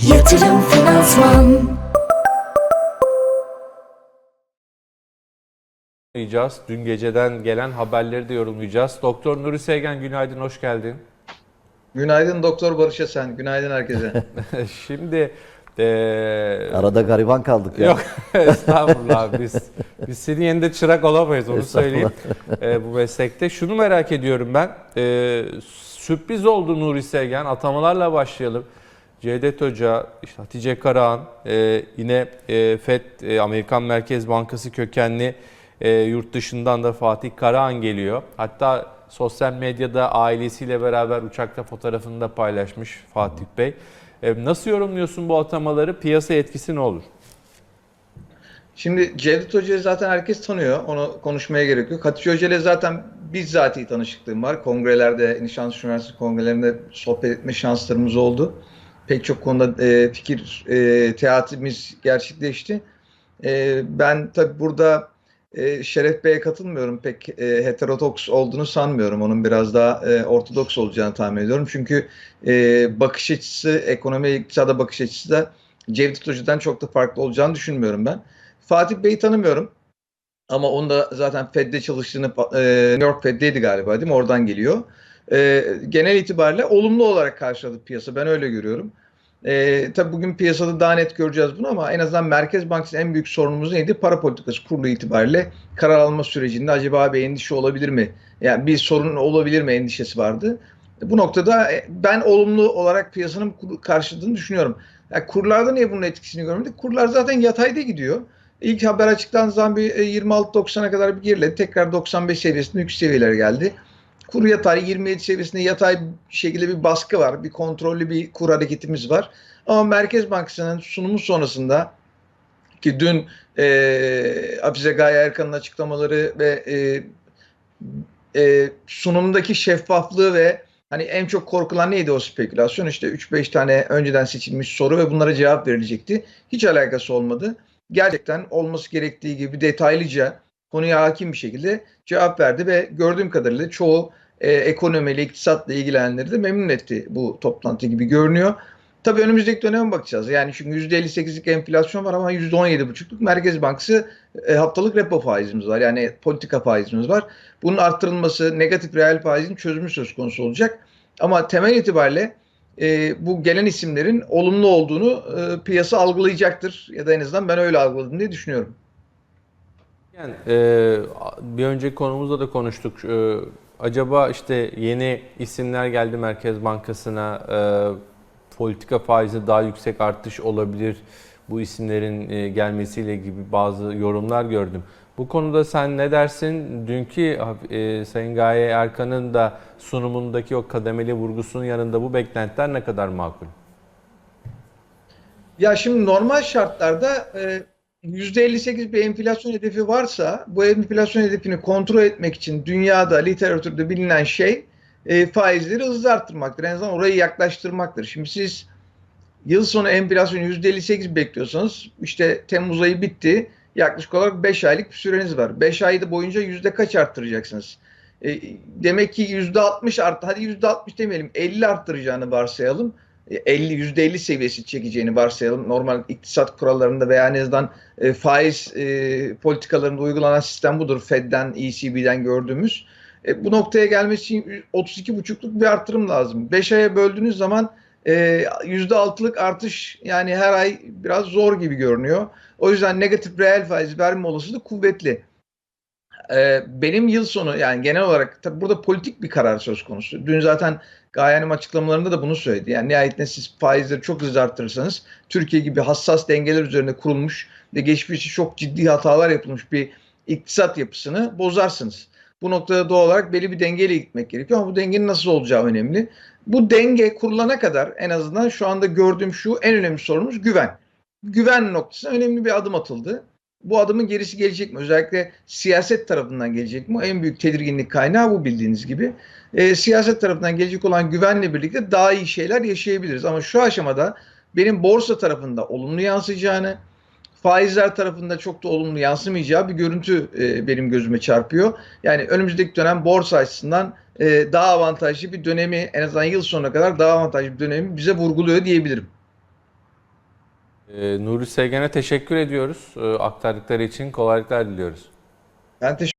Yatırım Finansman yorumlayacağız. Dün geceden gelen haberleri de yorumlayacağız. Doktor Nuri Sevgen günaydın, hoş geldin. Günaydın Doktor Barış Esen. Günaydın herkese. Şimdi eee Arada gariban kaldık ya. yok estağfurullah biz biz senin yerinde çırak olamayız onu söyleyeyim eee, bu meslekte. Şunu merak ediyorum ben. Eee, sürpriz oldu Nuri Sevgen. Atamalarla başlayalım. Cevdet Hoca, işte Hatice Karahan, eee, yine eee, FED, eee, Amerikan Merkez Bankası kökenli eee, yurt dışından da Fatih Karahan geliyor. Hatta sosyal medyada ailesiyle beraber uçakta fotoğrafını da paylaşmış Fatih Bey. Eee, nasıl yorumluyorsun bu atamaları? Piyasa etkisi ne olur? Şimdi Cevdet Hoca'yı zaten herkes tanıyor. Onu konuşmaya gerek yok. Hatice Hoca ile zaten bizzati tanışıklığım var. Kongrelerde, Nişantaşı Üniversitesi kongrelerinde sohbet etme şanslarımız oldu. Pek çok konuda e, fikir e, teatimiz gerçekleşti. E, ben tabii burada e, Şeref Bey'e katılmıyorum. Pek e, heterodoks olduğunu sanmıyorum. Onun biraz daha e, ortodoks olacağını tahmin ediyorum. Çünkü e, bakış açısı, ekonomi iktisada bakış açısı da Cevdet Hoca'dan çok da farklı olacağını düşünmüyorum ben. Fatih Bey'i tanımıyorum. Ama onun da zaten Fed'de çalıştığını, e, New York Fed'deydi galiba değil mi? Oradan geliyor. E, genel itibariyle olumlu olarak karşıladı piyasa. Ben öyle görüyorum. E, tabii bugün piyasada daha net göreceğiz bunu ama en azından Merkez Bankası'nın en büyük sorunumuz neydi? Para politikası kurulu itibariyle karar alma sürecinde acaba bir endişe olabilir mi? Yani bir sorun olabilir mi endişesi vardı. Bu noktada e, ben olumlu olarak piyasanın karşıladığını düşünüyorum. Yani kurlarda niye bunun etkisini görmedik? Kurlar zaten yatayda gidiyor. İlk haber açıklandığı zaman bir e, 26-90'a kadar bir geriledi. Tekrar 95 seviyesinde yüksek seviyelere geldi. Kur yatay 27 seviyesinde yatay şekilde bir baskı var. Bir kontrollü bir kur hareketimiz var. Ama Merkez Bankası'nın sunumu sonrasında ki dün e, Hafize Gaye Erkan'ın açıklamaları ve e, e, sunumdaki şeffaflığı ve hani en çok korkulan neydi o spekülasyon? İşte 3-5 tane önceden seçilmiş soru ve bunlara cevap verilecekti. Hiç alakası olmadı. Gerçekten olması gerektiği gibi detaylıca konuya hakim bir şekilde cevap verdi ve gördüğüm kadarıyla çoğu e, ekonomiyle, iktisatla ilgilenenleri de memnun etti bu toplantı gibi görünüyor. Tabii önümüzdeki döneme bakacağız. Yani çünkü %58'lik enflasyon var ama %17,5'luk Merkez Bankası e, haftalık repo faizimiz var. Yani politika faizimiz var. Bunun arttırılması, negatif reel faizin çözümü söz konusu olacak. Ama temel itibariyle e, bu gelen isimlerin olumlu olduğunu e, piyasa algılayacaktır. Ya da en azından ben öyle algıladım diye düşünüyorum. Yani, e, bir önceki konumuzda da konuştuk. E, acaba işte yeni isimler geldi Merkez Bankası'na. E, politika faizi daha yüksek artış olabilir. Bu isimlerin e, gelmesiyle gibi bazı yorumlar gördüm. Bu konuda sen ne dersin? Dünkü e, Sayın Gaye Erkan'ın da sunumundaki o kademeli vurgusunun yanında bu beklentiler ne kadar makul? Ya şimdi normal şartlarda e, %58 bir enflasyon hedefi varsa bu enflasyon hedefini kontrol etmek için dünyada literatürde bilinen şey e, faizleri hızlı arttırmaktır. En azından orayı yaklaştırmaktır. Şimdi siz yıl sonu enflasyon %58 bekliyorsanız işte Temmuz ayı bitti. Yaklaşık olarak 5 aylık bir süreniz var. 5 ayda boyunca yüzde kaç arttıracaksınız? E, demek ki %60 arttı. Hadi %60 demeyelim 50 arttıracağını varsayalım. 50 %50 seviyesi çekeceğini varsayalım. Normal iktisat kurallarında veya en azından e, faiz e, politikalarında uygulanan sistem budur. Fed'den, ECB'den gördüğümüz. E, bu noktaya gelmesi için 32,5'luk bir artırım lazım. 5 aya böldüğünüz zaman e, %6'lık artış yani her ay biraz zor gibi görünüyor. O yüzden negatif reel faiz verme olasılığı kuvvetli. E, benim yıl sonu yani genel olarak tabii burada politik bir karar söz konusu. Dün zaten Gaye açıklamalarında da bunu söyledi. Yani nihayetinde siz faizleri çok hızlı arttırırsanız Türkiye gibi hassas dengeler üzerine kurulmuş ve geçmişte çok ciddi hatalar yapılmış bir iktisat yapısını bozarsınız. Bu noktada doğal olarak belli bir dengeyle gitmek gerekiyor ama bu dengenin nasıl olacağı önemli. Bu denge kurulana kadar en azından şu anda gördüğüm şu en önemli sorunumuz güven. Güven noktasına önemli bir adım atıldı. Bu adımın gerisi gelecek mi? Özellikle siyaset tarafından gelecek mi? En büyük tedirginlik kaynağı bu bildiğiniz gibi. E, siyaset tarafından gelecek olan güvenle birlikte daha iyi şeyler yaşayabiliriz. Ama şu aşamada benim borsa tarafında olumlu yansıyacağını, faizler tarafında çok da olumlu yansımayacağı bir görüntü e, benim gözüme çarpıyor. Yani önümüzdeki dönem borsa açısından e, daha avantajlı bir dönemi en azından yıl sonuna kadar daha avantajlı bir dönemi bize vurguluyor diyebilirim. Ee, Nuri Sevgen'e teşekkür ediyoruz. Ee, aktardıkları için kolaylıklar diliyoruz. Ben teşekkür